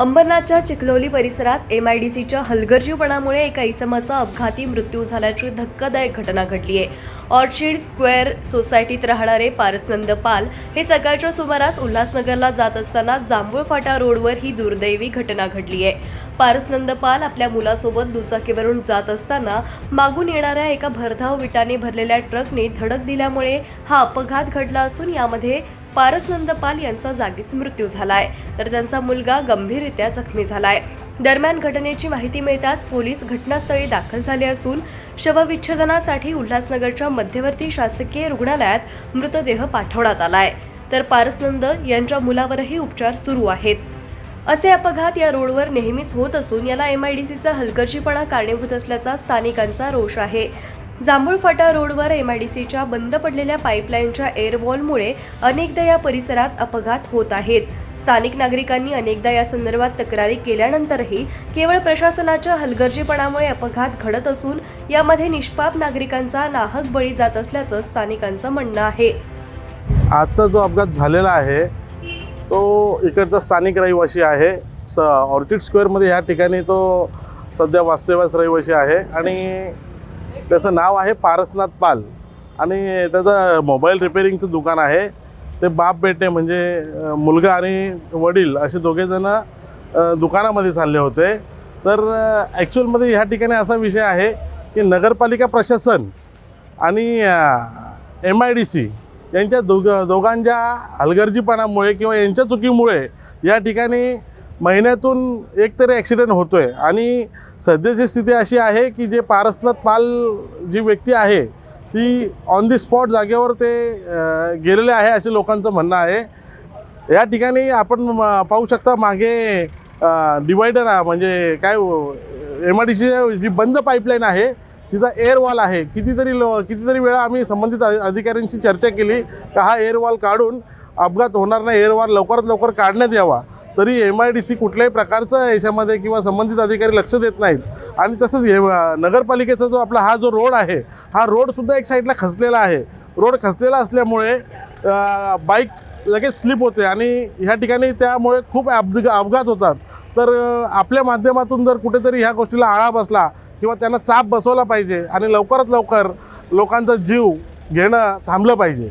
अंबरनाथच्या चिखलोली परिसरात एमआयडीसीच्या हलगर्जीपणामुळे एका इसमाचा अपघाती मृत्यू झाल्याची धक्कादायक घटना घडली आहे. ऑर्चिड स्क्वेअर सोसायटीत राहणारे पारसनंद पाल हे सकाळच्या सुमारास उल्हासनगरला जात असताना जांभूळ फाटा रोडवर ही दुर्दैवी घटना घडली आहे. पारसनंद पाल आपल्या मुलासोबत दुचाकीवरून जात असताना मागून येणाऱ्या एका भरधाव विटाने भरलेल्या ट्रकने धडक दिल्यामुळे हा अपघात घडला असून यामध्ये पारस नंदपाल यांचा जागीच मृत्यू झालाय. तर त्यांचा मुलगा गंभीररित्या जखमी झालाय. दरम्यान घटनेची माहिती मिळताच पोलीस घटनास्थळी दाखल झाले असून शवविच्छेदनासाठी उल्हासनगरच्या मध्यवर्ती शासकीय रुग्णालयात मृतदेह पाठवण्यात आलाय. तर पारसनंद यांच्या मुलावरही उपचार सुरू आहेत. असे अपघात या रोडवर नेहमीच होत असून याला एमआयडीसीचा हलगर्जीपणा कारणीभूत असल्याचा स्थानिकांचा रोष आहे. जांभूळ फाटा रोडवर एमआयडीसीच्या बंद पडलेल्या पाईपलाईनच्या एअरवॉलमुळे अनेकदा या परिसरात अपघात होत आहेत. स्थानिक नागरिकांनी अनेकदा या संदर्भात तक्रारी केल्यानंतरही केवळ प्रशासनाच्या हलगर्जीपणामुळे अपघात घडत असून यामध्ये निष्पाप नागरिकांचा नाहक बळी जात असल्याचं स्थानिकांचं म्हणणं आहे. आजचा जो अपघात झालेला आहे तो इकडचा स्थानिक रहिवासी आहे. स ऑर्चिड स्क्वेअरमध्ये ह्या ठिकाणी तो सध्या वास्तव्यास रहिवासी आहे आणि त्याचं नाव आहे पारसनाथ पाल. आणि त्याचं मोबाईल रिपेरिंगचं दुकान आहे. ते बाप बेटे म्हणजे मुलगा आणि वडील असे दोघेजणं दुकानामध्ये चालले होते. तर ॲक्च्युअलमध्ये ह्या ठिकाणी असा विषय आहे की नगरपालिका प्रशासन आणि एम आय डी सी यांच्या दोघ दोघांच्या हलगर्जीपणामुळे किंवा यांच्या चुकीमुळे या ठिकाणी महिन्यातून एक तरी ॲक्सिडेंट होतो आहे आणि सध्याची स्थिती अशी आहे की जे पारसनाथ पाल जी व्यक्ती आहे ती ऑन दी स्पॉट जागेवर ते गेलेले आहे असे लोकांचं म्हणणं आहे. या ठिकाणी आपण म- पाहू शकता मागे डिवायडर म्हणजे काय एम आय डी सी जी बंद पाईपलाईन आहे तिचा एअर वॉल आहे. कितीतरी लो कितीतरी वेळा आम्ही संबंधित अधिकाऱ्यांशी चर्चा केली का हा एअर वॉल काढून अपघात होणार नाही एअर वॉल लवकरात लवकर काढण्यात यावा. तरी एम आय डी सी कुठल्याही प्रकारचं याच्यामध्ये किंवा संबंधित अधिकारी लक्ष देत नाहीत. आणि तसंच हे नगरपालिकेचा जो आपला हा जो रोड आहे हा रोडसुद्धा एक साईडला खचलेला आहे. रोड खचलेला असल्यामुळे बाईक लगेच स्लिप होते आणि ह्या ठिकाणी त्यामुळे खूप अपघ अपघात होतात. तर आपल्या माध्यमातून जर कुठेतरी ह्या गोष्टीला आळा बसला किंवा त्यांना चाप बसवला पाहिजे आणि लवकरात लवकर लोकांचा जीव घेणं थांबलं पाहिजे.